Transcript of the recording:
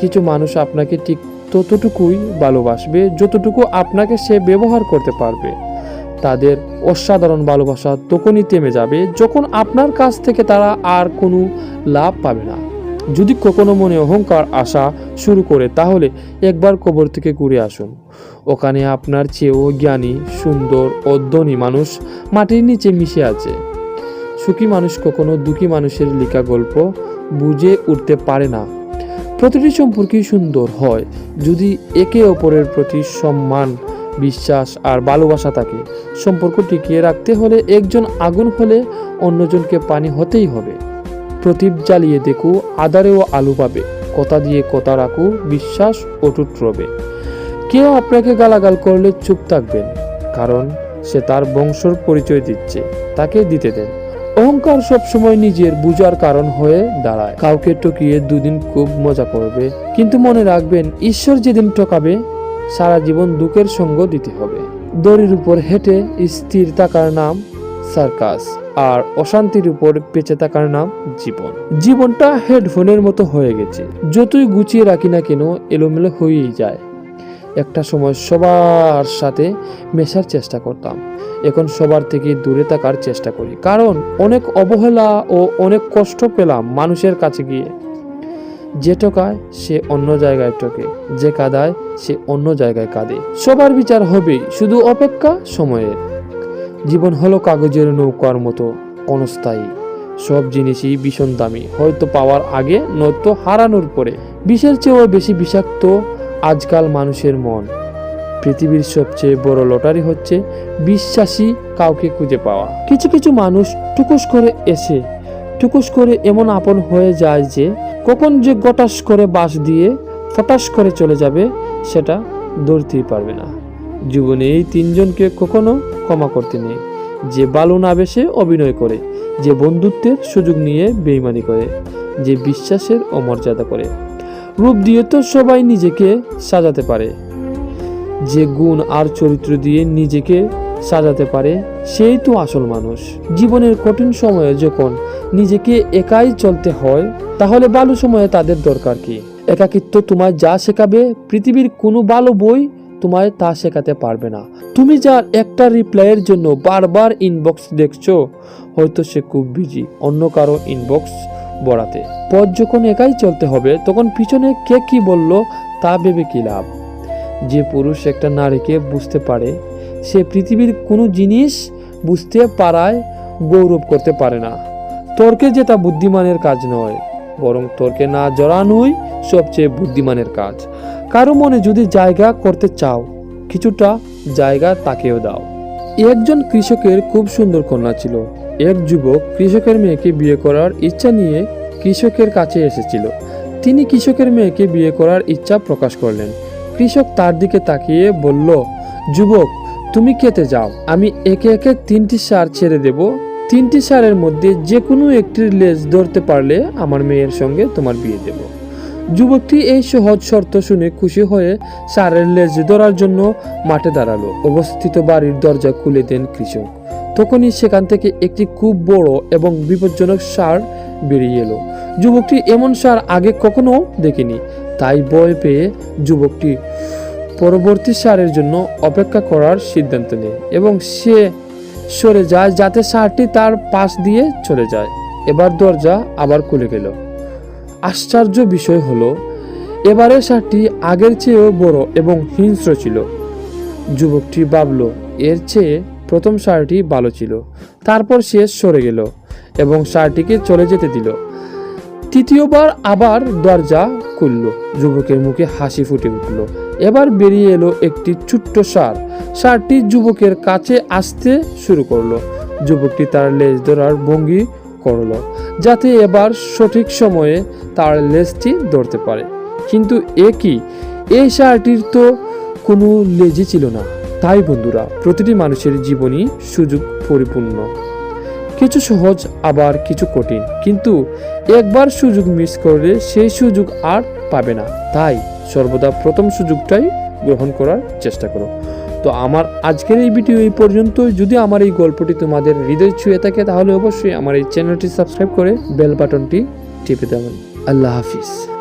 কিছু মানুষ আপনাকে ঠিক ততটুকুই ভালোবাসবে যতটুকু আপনাকে সে ব্যবহার করতে পারবে। তাদের অসাধারণ ভালোবাসা তখনই থেমে যাবে যখন আপনার কাছ থেকে তারা আর কোনো লাভ পাবে না। যদি কখনো মনে অহংকার আসা শুরু করে, তাহলে একবার কবর থেকে ঘুরে আসুন। ওখানে আপনার চেয়েও জ্ঞানী, সুন্দর ও ধনী মানুষ মাটির নিচে মিশে আছে। সুখী মানুষ কখনো দুঃখী মানুষের লেখা গল্প বুঝে উঠতে পারে না। প্রতিটি সম্পর্কই সুন্দর হয়। যদি একে অপরের প্রতি সম্মান, বিশ্বাস আর ভালোবাসা থাকে, সম্পর্ক টিকিয়ে রাখতে হলে একজন আগুন হলে অন্যজনকে পানি হতেই হবে। প্রদীপ জ্বালিয়ে দেখু, আদারেও আলু পাবে। কথা দিয়ে কথা রাখু, বিশ্বাস অটুট রবে। কেউ আপনাকে গালাগাল করলে চুপ থাকবেন, কারণ সে তার বংশর পরিচয় দিচ্ছে, তাকে দিতে দেন। অহংকার সবসময় নিজের বুঝার কারণ হয়ে দাঁড়ায়। কাউকে টকিয়ে দুদিন খুব মজা করবে। কিন্তু মনে রাখবেন, ঈশ্বর যেদিন টকাবে সারা জীবন দুঃখের সঙ্গ দিতে হবে। দড়ির উপর হেঁটে স্থির থাকার নাম সার্কাস, আর অশান্তির উপর বেঁচে থাকার নাম জীবন। জীবনটা হেডফোনের মতো হয়ে গেছে। যতই গুছিয়ে রাখি না কেন, এলোমেলো হয়েই যায়। একটা সময় সবার সাথে মেশার চেষ্টা করতাম। এখন সবার থেকে দূরে থাকার চেষ্টা করি। কারণ অনেক অবহেলা ও অনেক কষ্ট পেলাম মানুষের কাছে গিয়ে। যে টোকায় সে অন্য জায়গায় টোকে যে কাদায়, সে অন্য জায়গায় কাঁদে। সবার বিচার হবেই শুধু অপেক্ষা সময়ের। জীবন হলো কাগজের নৌকার মতো অনস্থায়ী সব জিনিসই ভীষণ দামি। হয়তো পাওয়ার আগে নয়তো হারানোর পরে। বিষের চেয়েও বেশি বিষাক্ত আজকাল মানুষের মন। পৃথিবীর সবচেয়ে বড় লটারি হচ্ছে বিশ্বাসী কাউকে খুঁজে পাওয়া। কিছু কিছু মানুষ টুকুস করে এসে, টুকুস করে এমন আপন হয়ে যায় যে, কখন যে গটাস করে বাস দিয়ে ফটাস করে চলে যাবে, সেটা ধরতেই পারবে না। জীবনে এই তিনজনকে কখনো ক্ষমা করতে নেই। যে বালু না বেশে অভিনয় করে, যে বন্ধুত্বের সুযোগ নিয়ে বেইমানি করে, যে বিশ্বাসের অমর্যাদা করে। রূপ দিয়ে তো সবাই নিজেকে সাজাতে পারে। যে গুণ আর চরিত্র দিয়ে নিজেকে সাজাতে পারে, সেই তো আসল মানুষ। জীবনের কঠিন সময়ে যখন নিজেকে একাই চলতে হয়, তাহলে ভালো সময়ে তাদের দরকার কি? একাকিত্ব তোমায় যা শেখাবে, পৃথিবীর কোনো ভালো বই তোমায় তা শেখাতে পারবে না। তুমি যার একটা রিপ্লাইয়ের জন্য বারবার ইনবক্স দেখছ, হয়তো সে খুব বিজি অন্য কারও ইনবক্স বড়াতে পথ যখন একাই চলতে হবে, তখন পিছনে কে কি বলল, তা ভেবে কি লাভ? যে পুরুষ একটা নারীকে বুঝতে পারে, সে পৃথিবীর কোনো জিনিস বুঝতে পারায়, গৌরব করতে পারে না। তর্কে যেটা বুদ্ধিমানের কাজ নয়, বরং তর্কে না জড়ানোই সবচেয়ে বুদ্ধিমানের কাজ। কারও মনে যদি জায়গা করতে চাও, কিছুটা জায়গা তাকেও দাও। একজন কৃষকের খুব সুন্দর কন্যা ছিল। এক যুবক কৃষকের মেয়েকে বিয়ে করার ইচ্ছা নিয়ে কৃষকের কাছে এসেছিল। তিনি কৃষকের মেয়েকে বিয়ে করার ইচ্ছা প্রকাশ করলেন। কৃষক তার দিকে তাকিয়ে বলল, যুবক, তুমি খেতে যাও। আমি একে একে তিনটি সার ছেড়ে দেব। তিনটি সারের মধ্যে যে কোনো একটির লেজ ধরতে পারলে আমার মেয়ের সঙ্গে তোমার বিয়ে দেব যুবকটি এই সহজ শর্ত শুনে খুশি হয়ে সারের লেজ ধরার জন্য মাঠে দাঁড়াল। অবস্থিত বাড়ির দরজা খুলে দেন কৃষক। তখনই সেখান থেকে একটি খুব বড় এবং বিপজ্জনক সার বেরিয়ে এলো। যুবকটি এমন সার আগে কখনো দেখেনি, তাই ভয় পেয়ে যুবকটি পরবর্তী সারের জন্য অপেক্ষা করার সিদ্ধান্ত নেয় এবং সে সরে যায় যাতে সারটি তার পাশ দিয়ে চলে যায়। এবার দরজা আবার খুলে গেল। আশ্চর্য বিষয় হলো, এবারে সারটি আগের চেয়েও বড় এবং হিংস্র ছিল। যুবকটি ভাবল, এর চেয়ে প্রথম সারটি ভালো ছিল। তারপর সে সরে গেল এবং সারটিকে চলে যেতে দিল। তৃতীয়বার আবার দরজা খুলল। যুবকের মুখে হাসি ফুটে উঠল। এবার বেরিয়ে এলো একটি ছোট্ট সার। সারটি যুবকের কাছে আসতে শুরু করল। যুবকটি তার লেজ ধরার ভঙ্গি করল, যাতে এবার সঠিক সময়ে তার লেজটি ধরতে পারে। কিন্তু এ কি? এই সারটির তো কোনো লেজই ছিল না। তাই বন্ধুরা, প্রতিটি মানুষের জীবনই সুযোগ পরিপূর্ণ। কিছু সহজ, আবার কিছু কঠিন। কিন্তু একবার সুযোগ মিস করলে সেই সুযোগ আর পাবে না। তাই সর্বদা প্রথম সুযোগটাই গ্রহণ করার চেষ্টা করো। তো আমার আজকের এই ভিডিও এই পর্যন্ত যদি আমার এই গল্পটি তোমাদের হৃদয় ছুঁয়ে থাকে, তাহলে অবশ্যই আমার এই চ্যানেলটি সাবস্ক্রাইব করে বেল বাটনটি টিপে দেবেন। আল্লাহ হাফিজ।